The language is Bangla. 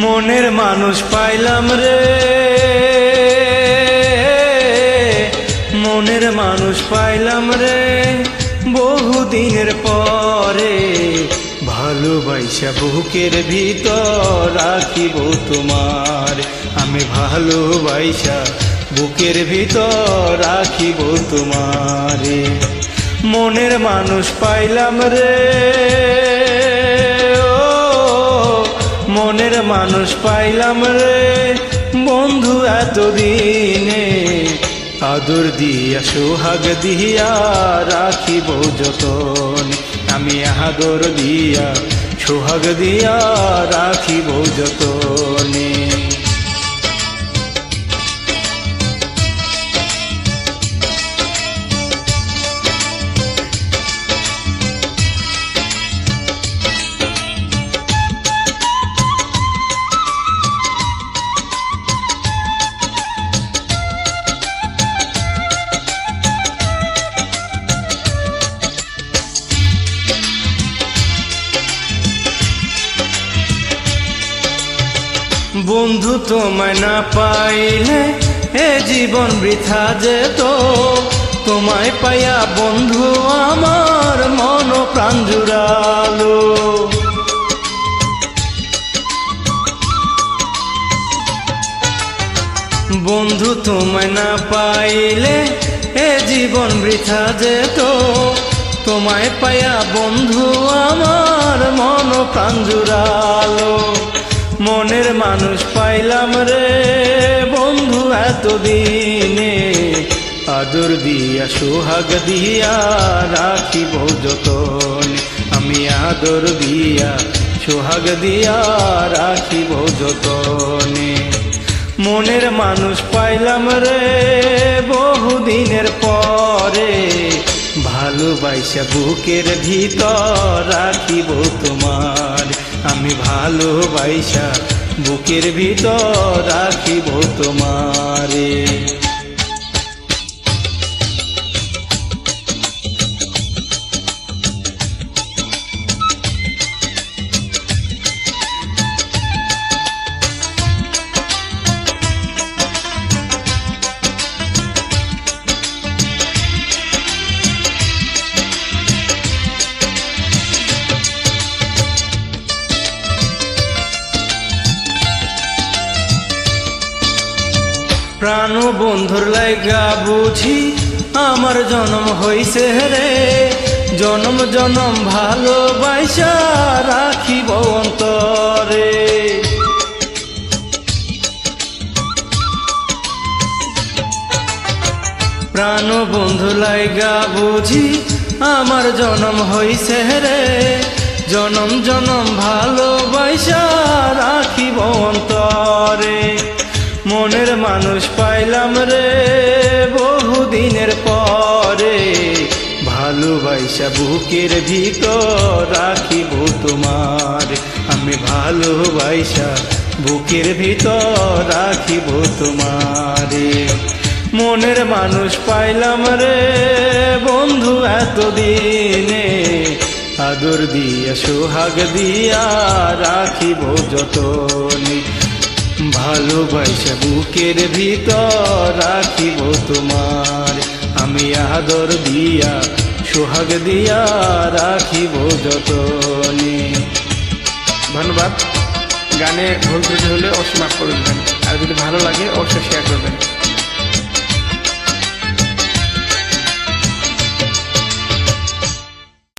মনের মানুষ পাইলাম রে। মনের মানুষ পাইলাম রে। বহুদিনের পরে ভালোবাসা বুকের ভিতর রাখিব তোমার। আমি ভালোবাসা বুকের ভিতর রাখিব তোমারে। মনের মানুষ পাইলাম রে। মনের মানুষ পাইলাম রে। বন্ধু এতদিনে আদর দিয়া, সোহাগ দিয়া রাখিব যতন। আমি আদর দিয়া, সোহাগ দিয়া রাখিব যতনে। বন্ধু তোমায় না পাইলে এ জীবন বৃথা যেত। তোমায় পাইয়া বন্ধু আমার মন প্রাণ জুড়ালো। বন্ধু তোমায় না পাইলে এ জীবন বৃথা যেত। তোমায় পাইয়া বন্ধু আমার মন প্রাণ জুড়ালো। মনের মানুষ পাইলাম রে বন্ধু এতদিনে। আদর দিয়া, সোহাগ দিয়া রাখিব যতন। আমি আদর দিয়া, সোহাগ দিয়া রাখিব যতনে। মনের মানুষ পাইলাম রে বহুদিনের পরে। ভালোবাসা বুকের ভিতর রাখিব তোমার। আমি ভালোবাসা বুকের ভিতর রাখিব তোমারে। প্রাণ বন্ধুর লাইগা বুঝি, আমার জন্ম হইছে রে। জনম জনম ভালোবাসা রাখিব অন্তরে। প্রাণ বন্ধু লাইগা বুঝি, আমার জনম হইছে রে। জনম জনম ভালোবাসা রাখিব অন্তরে। মনের মানুষ পাইলাম রে বহুদিনের পরে। ভালোবাসা বুকের ভিতর রাখিব তোমার। আমি ভালোবাসা বুকের ভিতর রাখিব তোমারে। মনের মানুষ পাইলাম রে বন্ধু এতদিনে। আদর দিয়া, সোহাগ দিয়া রাখিব যতনে। ভালোবাসা বুকের ভিতর রাখিব তোমার। আমি আদর দিয়া, সোহাগ দিয়া রাখিব যতনে। ধন্যবাদ। গানে ভুল ত্রুটি হলে অবশ্যই মাফ করে দেবেন। আর যদি ভালো লাগে, অবশ্যই শেয়ার করবেন।